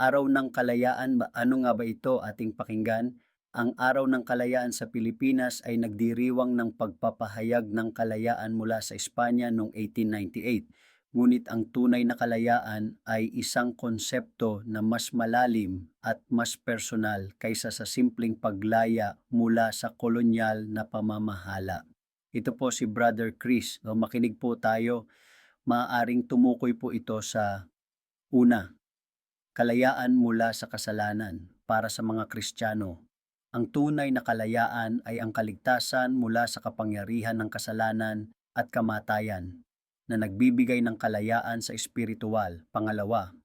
Araw ng Kalayaan, ano nga ba ito ating pakinggan? Ang Araw ng Kalayaan sa Pilipinas ay nagdiriwang ng pagpapahayag ng kalayaan mula sa Espanya noong 1898. Ngunit ang tunay na kalayaan ay isang konsepto na mas malalim at mas personal kaysa sa simpleng paglaya mula sa kolonyal na pamamahala. Ito po si Brother Chris. So, makinig po tayo. Maaaring tumukoy po ito sa una, kalayaan mula sa kasalanan para sa mga Kristiyano. Ang tunay na kalayaan ay ang kaligtasan mula sa kapangyarihan ng kasalanan at kamatayan na nagbibigay ng kalayaan sa espiritual. Pangalawa,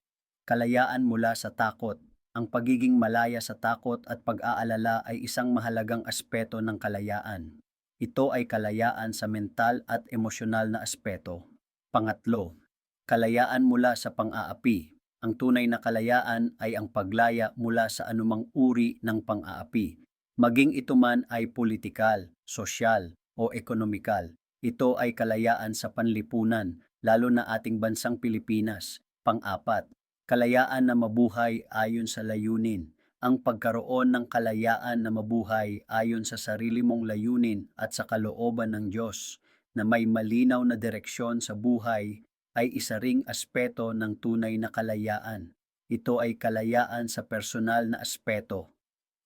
kalayaan mula sa takot. Ang pagiging malaya sa takot at pag-aalala ay isang mahalagang aspeto ng kalayaan. Ito ay kalayaan sa mental at emosyonal na aspeto. Pangatlo, kalayaan mula sa pang-aapi. Ang tunay na kalayaan ay ang paglaya mula sa anumang uri ng pang-aapi. Maging ito man ay politikal, sosyal, o ekonomikal. Ito ay kalayaan sa panlipunan, lalo na ating bansang Pilipinas. Pang-apat, kalayaan na mabuhay ayon sa layunin. Ang pagkaroon ng kalayaan na mabuhay ayon sa sarili mong layunin at sa kalooban ng Diyos na may malinaw na direksyon sa buhay ay isa ring aspeto ng tunay na kalayaan. Ito ay kalayaan sa personal na aspeto.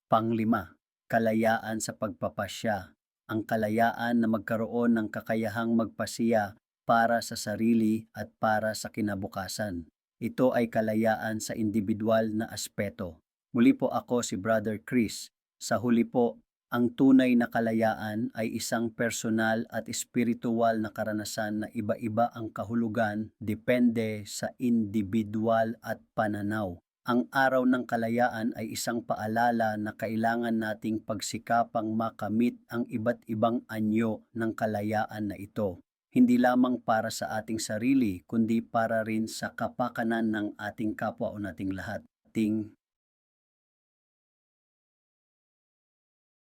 Panglima, kalayaan sa pagpapasya. Ang kalayaan na magkaroon ng kakayahang magpasiya para sa sarili at para sa kinabukasan. Ito ay kalayaan sa individual na aspeto. Muli po ako si Brother Chris. Sa huli po, ang tunay na kalayaan ay isang personal at espiritual na karanasan na iba-iba ang kahulugan depende sa individual at pananaw. Ang araw ng kalayaan ay isang paalala na kailangan nating pagsikapang makamit ang iba't ibang anyo ng kalayaan na ito. Hindi lamang para sa ating sarili, kundi para rin sa kapakanan ng ating kapwa o nating lahat. Ating